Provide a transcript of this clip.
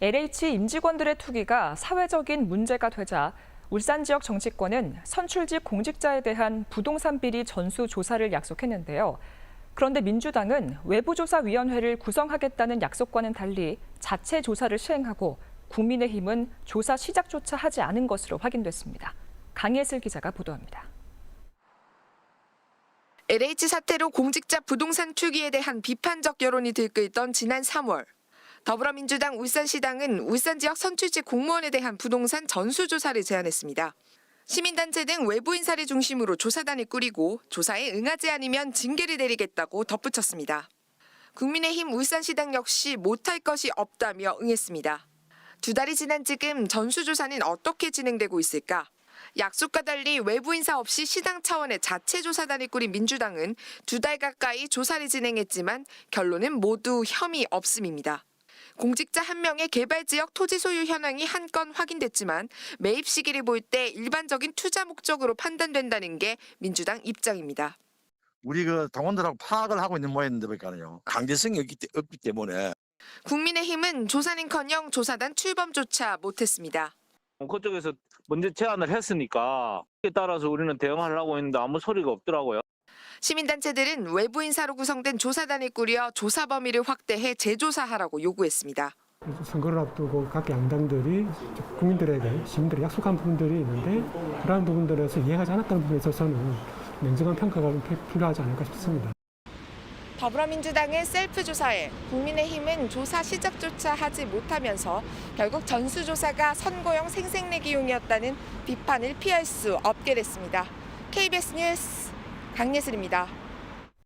LH 임직원들의 투기가 사회적인 문제가 되자 울산 지역 정치권은 선출직 공직자에 대한 부동산 비리 전수 조사를 약속했는데요. 그런데 민주당은 외부조사위원회를 구성하겠다는 약속과는 달리 자체 조사를 시행하고 국민의힘은 조사 시작조차 하지 않은 것으로 확인됐습니다. 강예슬 기자가 보도합니다. LH 사태로 공직자 부동산 투기에 대한 비판적 여론이 들끓던 지난 3월. 더불어민주당 울산시당은 울산 지역 선출직 공무원에 대한 부동산 전수조사를 제안했습니다. 시민단체 등 외부 인사를 중심으로 조사단을 꾸리고 조사에 응하지 않으면 징계를 내리겠다고 덧붙였습니다. 국민의힘 울산시당 역시 못할 것이 없다며 응했습니다. 두 달이 지난 지금 전수조사는 어떻게 진행되고 있을까? 약속과 달리 외부 인사 없이 시당 차원의 자체 조사단을 꾸린 민주당은 두 달 가까이 조사를 진행했지만 결론은 모두 혐의 없음입니다. 공직자 한 명의 개발 지역 토지 소유 현황이 한 건 확인됐지만 매입 시기를 볼 때 일반적인 투자 목적으로 판단된다는 게 민주당 입장입니다. 우리 그 당원들하고 파악을 하고 있는 모양인데 보니까요 강제성이 없기, 때- 없기 때문에 국민의힘은 조사는커녕 조사단 출범조차 못했습니다. 그쪽에서 먼저 제안을 했으니까 그에 따라서 우리는 대응하려고 했는데 아무 소리가 없더라고요. 시민단체들은 외부 인사로 구성된 조사단을 꾸려 조사 범위를 확대해 재조사하라고 요구했습니다. 선거를 앞두고 각 양당들이 국민들에게 시민들에게 약속한 부분들이 있는데 그러한 부분들에서 이해하지 않았다는 부분에 있어서는 냉정한 평가가 필- 필요하지 않을까 싶습니다. 더불어민주당은 셀프 조사에 국민의힘은 조사 시작조차 하지 못하면서 결국 전수조사가 선거용 생색내기용이었다는 비판을 피할 수 없게 됐습니다. KBS 뉴스 강예슬입니다.